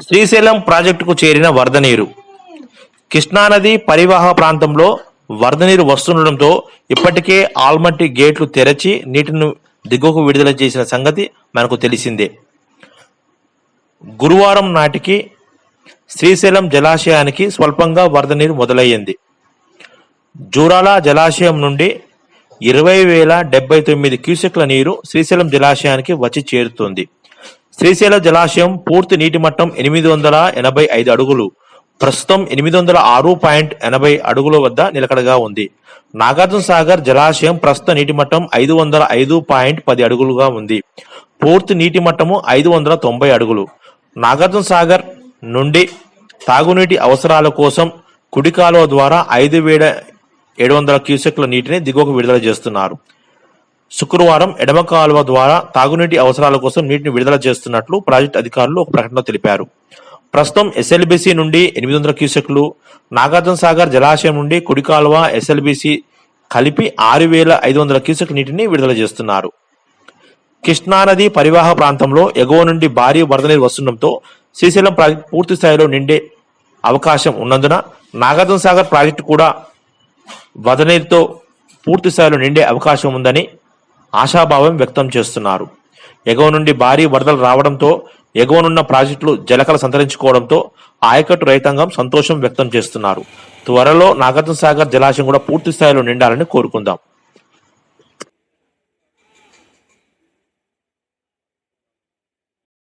శ్రీశైలం ప్రాజెక్టుకు చేరిన వరద నీరు. కృష్ణానది పరివాహ ప్రాంతంలో వరద నీరు వస్తుండటంతో ఇప్పటికే ఆల్మట్టి గేట్లు తెరచి నీటిని దిగువకు విడుదల చేసిన సంగతి మనకు తెలిసిందే. గురువారం నాటికి శ్రీశైలం జలాశయానికి స్వల్పంగా వరద నీరు మొదలయ్యింది. జూరాల జలాశయం నుండి ఇరవై వేల డెబ్బై తొమ్మిది క్యూసెక్ల నీరు శ్రీశైలం జలాశయానికి వచ్చి చేరుతుంది. శ్రీశైలం జలాశయం పూర్తి నీటి మట్టం ఎనిమిది వందల ఎనభై ఐదు అడుగులు ప్రస్తుతం ఎనిమిది వందల ఆరు పాయింట్ ఎనభై అడుగుల వద్ద నిలకడగా ఉంది. నాగార్జున సాగర్ జలాశయం ప్రస్తుత నీటి మట్టం ఐదు వందల ఐదు పాయింట్ పది అడుగులుగా ఉంది. పూర్తి నీటి మట్టము ఐదు వందల తొంభై అడుగులు. నాగార్జున సాగర్ నుండి తాగునీటి అవసరాల కోసం కుడి కాలువ ద్వారా ఐదు వేల ఏడు వందల క్యూసెక్ల నీటిని దిగువకు విడుదల చేస్తున్నారు. శుక్రవారం ఎడమ కాలువ ద్వారా తాగునీటి అవసరాల కోసం నీటిని విడుదల చేస్తున్నట్లు ప్రాజెక్టు అధికారులు ఒక ప్రకటనలో తెలిపారు. ప్రస్తుతం ఎస్ఎల్బిసి నుండి ఎనిమిది వందల క్యూసెక్లు నాగార్జున సాగర్ జలాశయం నుండి కుడి కాలువ ఎస్ఎల్బిసి కలిపి ఆరు వేల ఐదు వందల క్యూసెక్ నీటిని విడుదల చేస్తున్నారు. కృష్ణానది పరివాహ ప్రాంతంలో ఎగువ నుండి భారీ వరద నీరు వస్తుండటంతో శ్రీశైలం ప్రాజెక్టు పూర్తి స్థాయిలో నిండే అవకాశం ఉన్నందున నాగార్జున సాగర్ ప్రాజెక్టు కూడా వరద నీరుతో పూర్తి స్థాయిలో నిండే అవకాశం ఉందని ఆశాభావం వ్యక్తం చేస్తున్నారు. ఎగువ నుండి భారీ వరదలు రావడంతో ఎగువనున్న ప్రాజెక్టులు జలకల సంతరించుకోవడంతో ఆయకట్టు రైతాంగం సంతోషం వ్యక్తం చేస్తున్నారు. త్వరలో నాగార్జున సాగర్ జలాశయం కూడా పూర్తి స్థాయిలో నిండాలని కోరుకుందాం.